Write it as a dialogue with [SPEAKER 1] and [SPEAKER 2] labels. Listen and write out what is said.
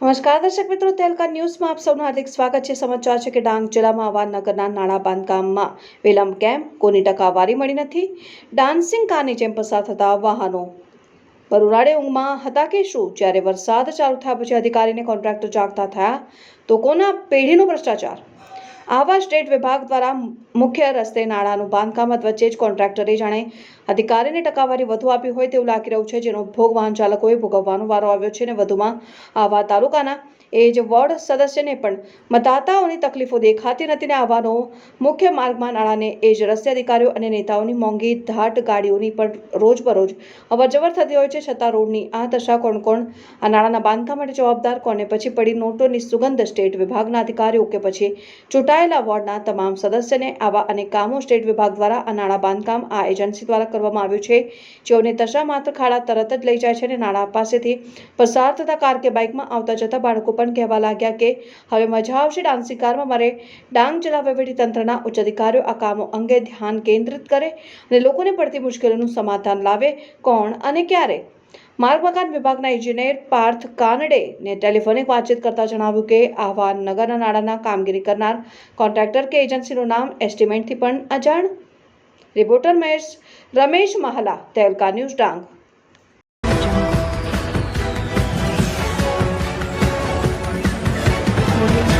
[SPEAKER 1] નમસ્કાર દર્શક મિત્રો, તેલકા ન્યૂઝમાં આપ સૌનું હાર્દિક સ્વાગત છે. સમાચાર છે કે ડાંગ જિલ્લામાં આવાનગરના નાણાં બાંધકામમાં વિલંબ કેમ? કોની ટકાવારી મળી નથી? ડાન્સિંગ કારની જેમ પસાર થતા વાહનો બરુરાડે ઊંઘમાં હતા કે શું? જ્યારે વરસાદ ચાલુ થયા પછી અધિકારીને કોન્ટ્રાક્ટર જાગતા થયા, તો કોના પેઢીનો ભ્રષ્ટાચાર? આવા સ્ટેટ વિભાગ દ્વારા મુખ્ય રસ્તે નાણાંનું બાંધકામ વચ્ચે જ કોન્ટ્રાક્ટરે જાણે અધિકારીને ટકાવારી વધુ આપી હોય તેવું લાગી રહ્યું છે, જેનો ભોગ વાહન ચાલકોએ ભોગવવાનો વારો આવ્યો છે અને વધુમાં આવા તાલુકાના એ જ વોર્ડ સદસ્યને પણ મતદાતાઓની તકલીફો દેખાતી નથી ને આવાનો મુખ્ય માર્ગમાં નાણાંને એ જ રસ્તે અધિકારીઓ અને નેતાઓની મોંઘી ધાટ ગાડીઓની પણ રોજબરોજ અવરજવર થતી હોય છે, છતાં રોડની આ દશા કોણ કોણ, આ નાણાંના બાંધકામ માટે જવાબદાર કોને? પછી પડી નોટોની સુગંધ સ્ટેટ વિભાગના અધિકારીઓ કે પછી ચૂંટાયેલા વોર્ડના તમામ સદસ્યને આવા અનેક કામો સ્ટેટ વિભાગ દ્વારા આ નાણાં બાંધકામ આ એજન્સી દ્વારા કરવામાં આવ્યું છે. જેઓને દશા માત્ર ખાડા તરત જ લઈ જાય છે અને નાણાં પાસેથી પસાર થતા કાર કે બાઇકમાં આવતા જતા બાળકો પણ કહેવા લાગ્યા કે, હવે મજા આવશે ડાન્સિંગ કારમાં, મારે ડાંગ જિલ્લા તંત્રના ઉચ્ચ અધિકારીઓ આ કામો અંગે ધ્યાન કેન્દ્રિત કરે અને લોકોને પડતી મુશ્કેલીનું સમાધાન લાવે. કોણ અને ક્યારે? માર્ગ મકાન વિભાગના ઇજનેર પાર્થ કાનડેને ટેલિફોનિક વાતચીત કરતા જણાવ્યું કે આવા નગરના નાણાંના કામગીરી કરનાર કોન્ટ્રાક્ટર કે એજન્સીનું નામ એસ્ટિમેટથી પણ અજાણ રિપોર્ટર મહેશ, રમેશ મહાલા તેલકા ન્યૂઝ ડાંગ Thank you.